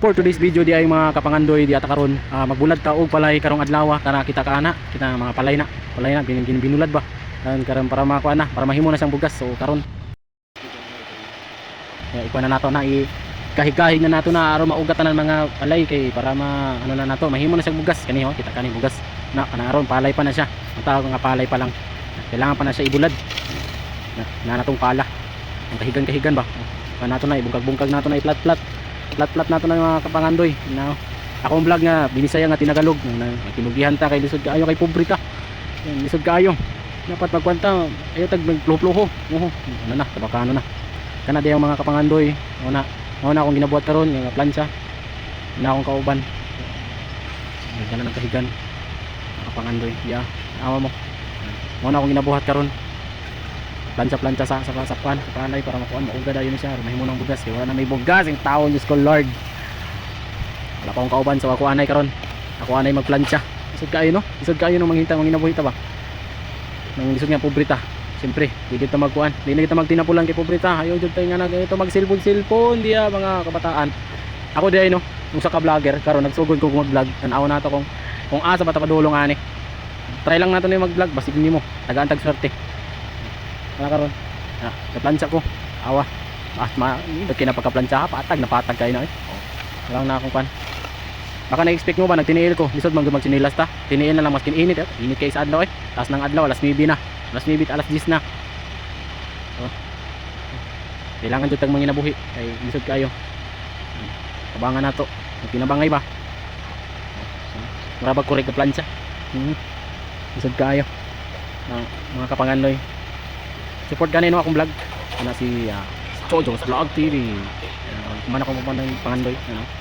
for today's video di ay mga kapangandoy di ata karon. Ah, magbulad ta og palay karong adlaw tara kita ka ana. Kita mga palay na palay na bin, bin, binulad ba? Dan karon para makuha na para mahimo na siyang bugas. So karon. Ya ikuha na nato na i kahig-kahig na nato na aron maugat na ng mga palay kay para ma ano na nato mahimo na siyang bugas. Kani ho kita kani bugas. Na kanaron palay pa na siya. Ang tawag nga palay pa lang. Kailangan pa na siya ibulad. Na, na natong pala. Ang kahigan-kahigan ba? Pa nato na ibungkag-bungkag nato na i-plat-plat plat-plat nato na yung mga kapangandoy. Na akong vlog nga binisaya nga tinagalog na tinugihan ta kay lisod kaayo kay pobre ta. Yan, lisod kaayo. Dapat magkwanta ayo tag magpluho oho ano na tabakano na. Kana di ang mga kapangandoy. Una una akong ginabuhat karon nga plancha. Na akong kauban. Gana ng kahigan. Kapangandoy ya awa mo. Una akong ginabuhat karon plancha-plancha sa sa sa kwan sa palay para makuan mauga dayon siya. Mahimo ng bugas kay wala na may bugas yung tao Diyos ko Lord. Wala pa akong kauban so ako anay karon. Ako anay magplancha. Isod kayo no? Isod kayo no manghita mangina buhita ba? Nang isod nga pobreta siyempre di kita magkuan di na kita magtinapulan kay pobreta ayaw jud tayo nga nag ito mag cellphone cellphone diya mga kabataan. Ako di no? Nung sa ka vlogger karon nagsugod ko kung mag-vlog. Tanaw na to kung kung asa pa tapadulong ani. Try lang nato na yung mag-vlog basig nimo tagaan tag swerte wala karon ah naplancha ko. Awa. Ah ma dagkay na pagkaplansya ha patag napatag kayo na eh. Wala na akong pan baka na-expect mo ba nagtiniil ko? Lisod man gumag sinilas ta tiniil na lang mas kininit eh. Init kay sa adlaw eh. Taas ng adlaw alas 9 na. Alas 9 alas 10 na. Oh. kailangan jud tag manginabuhi kay lisod kayo. Tabangan nato pinabangay ba? Marabag ko rin ka plancha hmm. lisod kayo. Ah, mga kapangandoy support ganin mo akong vlog. Ano si uh, Chojos Vlog TV uh, kumana ko pa ng pangandoy ano